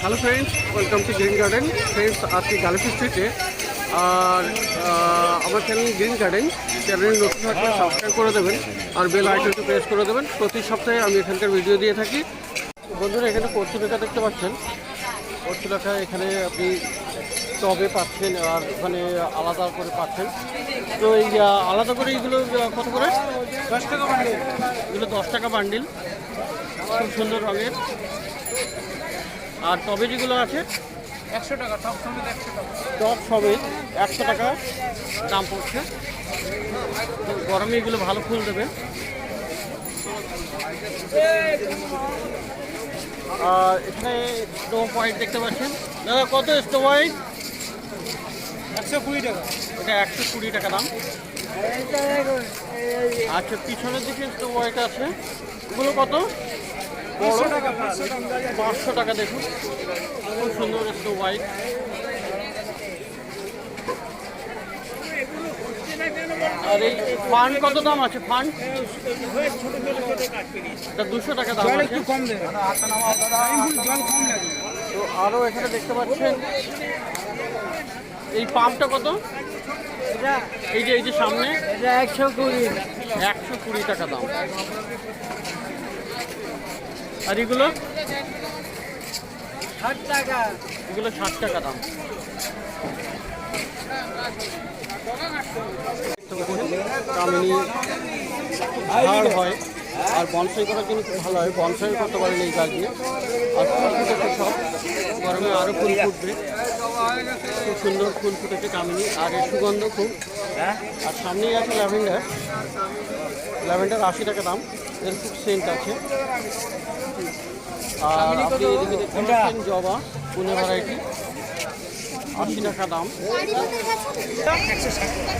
Hello friends welcome to Green Garden friends আজকে Galiff স্ট্রিটে আর আমার চ্যানেল গ্রিন গার্ডেন চ্যানেল নতুন থাকলে সাবস্ক্রাইব করে দেবেন আর বেল আইকনটি প্রেস করে দেবেন। প্রতি সপ্তাহে আমি এখানকার ভিডিও দিয়ে থাকি। বন্ধুরা এখানে কচুলেখা দেখতে পাচ্ছেন। কচুলেখা এখানে আপনি টবে পাচ্ছেন আর ওখানে আলাদা করে পাচ্ছেন। তো এই আলাদা করে এইগুলো কত করে? দশ টাকা বান্ডিল এগুলো দশ টাকা বান্ডিল খুব সুন্দর রঙের। আর টবে যেগুলো আছে? একশো টাকা টপ সমেত একশো টাকা। টপ সমেত একশো টাকা দাম পড়ছে। গরমে এগুলো ভালো ফুল দেবে। আর এখানে স্নো হোয়াইট দেখতে পাচ্ছেন। দাদা কত স্নো হোয়াইট একশো কুড়ি টাকা। এটা একশো কুড়ি টাকা দাম। আচ্ছা পিছনের দিকে স্নো হোয়াইট আছে। এগুলো কত? পাঁচশো টাকা পাঁচশো টাকা। দেখুন। খুব সুন্দর স্নো হোয়াইট আর এই ফান কত দাম আছে? ফান দুশো টাকা দাম একটু কম দেবে। তো আরও এখানে দেখতে পাচ্ছেন। এই পাম্পটা কত? এই যে এই যে সামনে। একশো কুড়ি। একশো কুড়ি টাকা দাম। আর এগুলো? ষাট টাকা। এগুলো ষাট টাকা দাম। কামিনী ঝাড় হয় আর বনসাই করার জন্য খুব ভালো হয়। বনসাই করতে পারেন এই গাছ দিয়ে। আর ফুল ফুটেছে সব। গরমে আরও ফুল ফুটবে। খুব সুন্দর ফুল ফুটেছে কামিনী আর এর সুগন্ধ খুব। আর সামনেই আছে ল্যাভেন্ডার। ল্যাভেন্ডার আশি টাকা দাম। এর খুব সেন্ট আছে। আর আপনি এদিকে দেখতে জবা। পুনে ভ্যারাইটি। আশি টাকা দাম।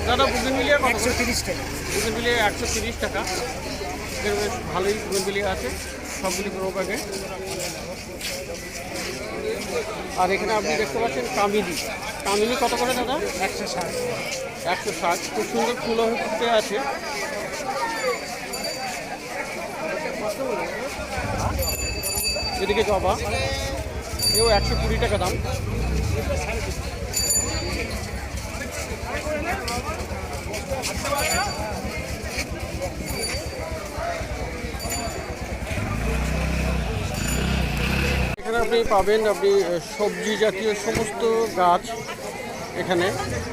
দাদা বুগিন মিলিয়ে একশো তিরিশ টাকা বুগিন মিলিয়ে একশো তিরিশ টাকা। বেশ ভালোই বুগিন মিলিয়ে আছে সবগুলি গ্রো ব্যাগে আর এখানে আপনি দেখতে পাচ্ছেন কামিনি কামিনি কত করে দাদা? একশো ষাট। একশো ষাট। খুব সুন্দর ফুল ফুটে আছে। এদিকে জবা। এও একশো কুড়ি টাকা দাম। এখানে আপনি পাবেন আপনি সবজি জাতীয় সমস্ত গাছ। এখানে।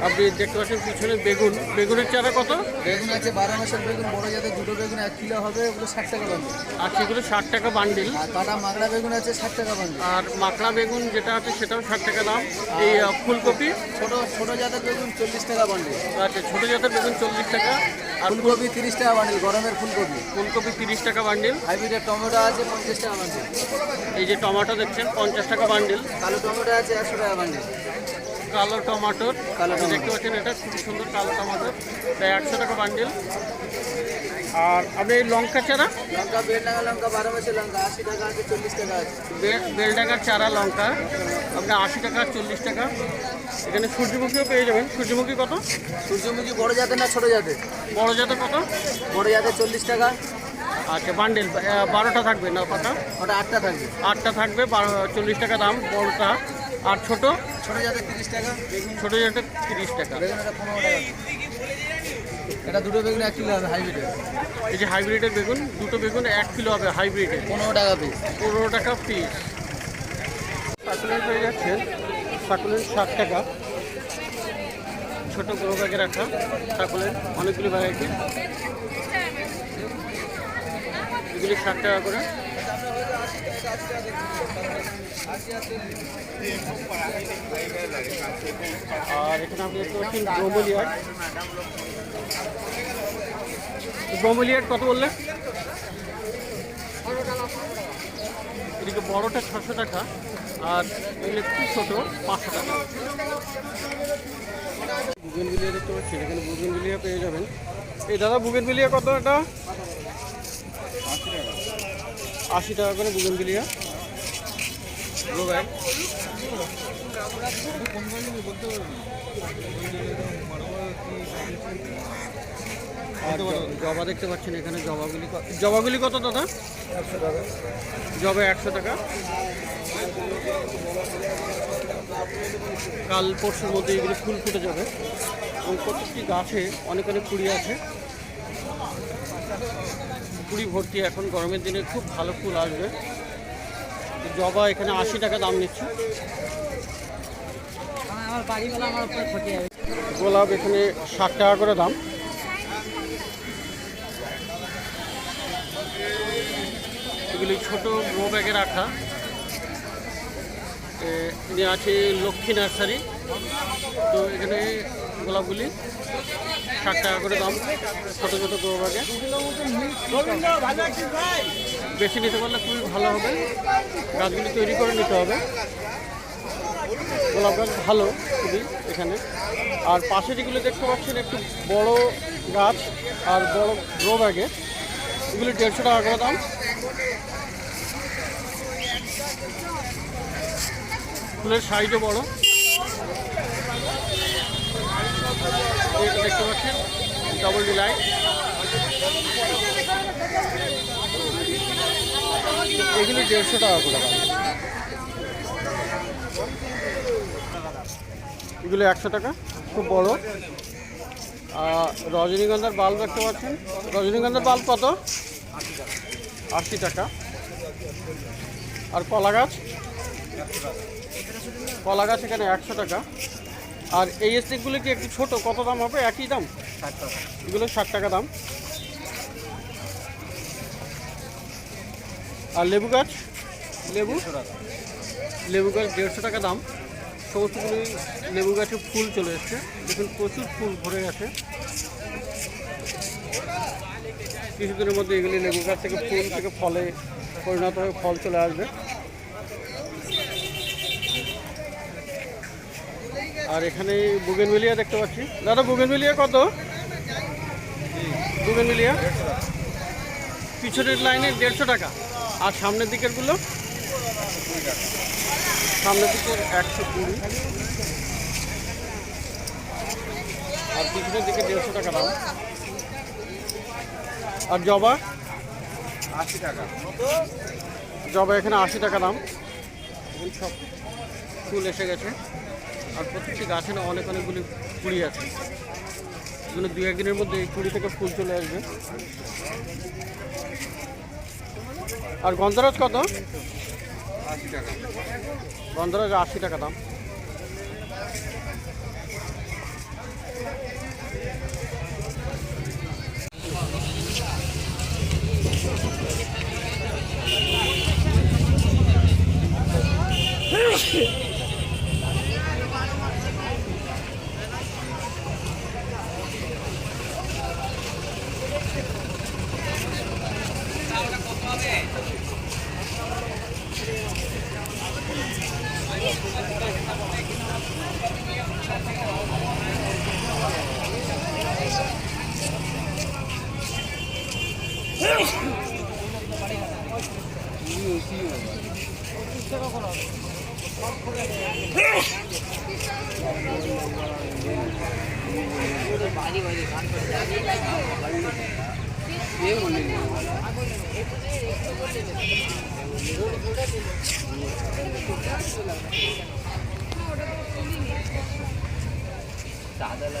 আপনি দেখতে পাচ্ছেন পিছনে বেগুন। বেগুনের চারা কত? বেগুন আছে বারো মাসের বেগুন বড় জাতের দুটো বেগুন এক কিলো হবে ওগুলো ষাট টাকা বান্ডিল আর সেগুলো ষাট টাকা বান্ডিল আর কাটা মাগড়া বেগুন আছে ষাট টাকা বান্ডিল আর মাকড়া বেগুন যেটা আছে সেটাও ষাট টাকা দাম। এই ফুলকপি? ছোট ছোট জাতের বেগুন চল্লিশ টাকা বান্ডিল আচ্ছা ছোটো জাতের বেগুন চল্লিশ টাকা। আর ফুলকপি তিরিশ টাকা বান্ডিল গরমের ফুলকপি। ফুলকপি তিরিশ টাকা বান্ডিল হাইব্রিডের টমেটো আছে পঞ্চাশ টাকা বান্ডিল এই যে টমেটো দেখছেন পঞ্চাশ টাকা বান্ডিল কালো টমেটো আছে একশো টাকা বান্ডিল কালো টমাটোর। কালো আপনি দেখতে পাচ্ছেন এটা খুব সুন্দর কালো টমাটোর। এটা একশো টাকা বান্ডিল আর আপনি এই লঙ্কা চারা? লঙ্কা বেলডাঙ্গা লঙ্কা বারো মাসের লঙ্কা আশি টাকা আছে চল্লিশ টাকা আছে। বে- বেলডাঙ্গার চারা লঙ্কা। আপনার আশি টাকা চল্লিশ টাকা। এখানে সূর্যমুখীও পেয়ে যাবেন। সূর্যমুখী কত? সূর্যমুখী বড় জাতের না ছোটো জাতের? বড় জাতের কত? বড় জাতের চল্লিশ টাকা। আচ্ছা বান্ডেল বারোটা থাকবে না পাতা ওটা আটটা থাকবে। আটটা থাকবে বারো চল্লিশ টাকা দাম বড়টা। আর ছোট? ছোট জাতের তিরিশ টাকা ছোটো জাতের তিরিশ টাকা। বেগুন এটা পনেরো টাকা। এটা দুটো বেগুন এক কিলো হবে হাইব্রিডের। এই যে হাইব্রিডের বেগুন দুটো বেগুন এক কিলো হবে হাইব্রিডের। পনেরো টাকা পিস পনেরো টাকা পিস সাকুলেন্ট হয়ে যাচ্ছেন সাকুলেন্ট ষাট টাকা। ছোটো গ্রো ব্যাগে রাখা সাকুলেন্ট অনেকগুলি ভ্যারাইটি এগুলি ষাট টাকা করে। আর এখানে আপনি দেখতে পাচ্ছেন ব্রোমোলিয়ার ব্রোমোলিয়ার কত বললে? এদিকে বড়টা ছশো টাকা, আর একটু ছোটো, পাঁচশো টাকা। বুগেন বিলিয়া দেখতে পাচ্ছি, এখানে বুগেন বিলিয়া পেয়ে যাবেন। এই দাদা, বুগেন বিলিয়া কত এটা? আশি টাকা। করে বুগেন বিলিয়া গ্রো ব্যাগ আর জ- জবা দেখতে পাচ্ছেন এখানে জবাগুলি জবাগুলি কত দাদা? জবা একশো টাকা। কাল পরশুর মধ্যে এগুলো ফুল ফুটে যাবে। এবং প্রত্যেকটি গাছে অনেক অনেক কুড়ি আছে। কুড়ি ভর্তি এখন গরমের দিনে খুব ভালো ফুল আসবে। জবা এখানে আশি টাকা দাম নিচ্ছে। গোলাপ এখানে ষাট টাকা করে দাম। এগুলি ছোট গ্রো ব্যাগে রাখা। আছে লক্ষ্মী নার্সারি। তো এখানে গোলাপগুলি, ষাট টাকা করে দাম, ছোটো ছোটো ব্যাগে বেশি নিতে পারলে খুবই ভালো হবে। গাছগুলি তৈরি করে নিতে হবে। গোলাপ গাছ ভালো খুবই এখানে। আর পাশে যেগুলো দেখতে পাচ্ছেন, একটু বড় গাছ আর বড় গ্রো ব্যাগে এগুলি দেড়শো টাকা করে দাম। ফুলের সাইজও বড়। এটা দেখতে পাচ্ছেন ডবল ডিলাইট এগুলি দেড়শো টাকা করে এগুলো একশো টাকা, খুব বড়। রজনীগন্ধার বাল্ব দেখতে পাচ্ছেন। রজনীগন্ধার বাল্ব কত? আশি টাকা। আর কলা গাছ কলা গাছ এখানে একশো টাকা। আর এই স্টিকগুলো কি একটু ছোট? কত দাম হবে? একই দাম? ষাট টাকা। এগুলো ষাট টাকা দাম। আর লেবু গাছ? লেবু? লেবু গাছ দেড়শো টাকা দাম। সমস্তগুলি লেবু গাছে ফুল চলে এসছে। দেখুন প্রচুর ফুল ভরে গেছে। কিছুদিনের মধ্যে এগুলি লেবু গাছ থেকে ফুল থেকে ফলে পরিণত হয়ে ফল চলে আসবে। আর এখানে বুগেনভিলিয়া দেখতে পাচ্ছি। দাদা বুগেনভিলিয়া কত? বুগেনভিলিয়া পিছনের লাইনে দেড়শো টাকা। আর সামনের দিকেরগুলো সামনের দিকের একশো কুড়ি। আর পিছনের দিকে দেড়শো টাকা দাম। আর জবা? আশি টাকা। জবা এখানে আশি টাকা দাম। সব ফুল এসে গেছে। আর প্রত্যেকটি গাছে না অনেক অনেকগুলি কুড়ি আছে। এগুলো দু একদিনের মধ্যে এই কুড়ি থেকে ফুল চলে আসবে। আর গন্ধরাজ কত? আশি টাকা গন্ধরাজ আশি টাকা দাম। दादाला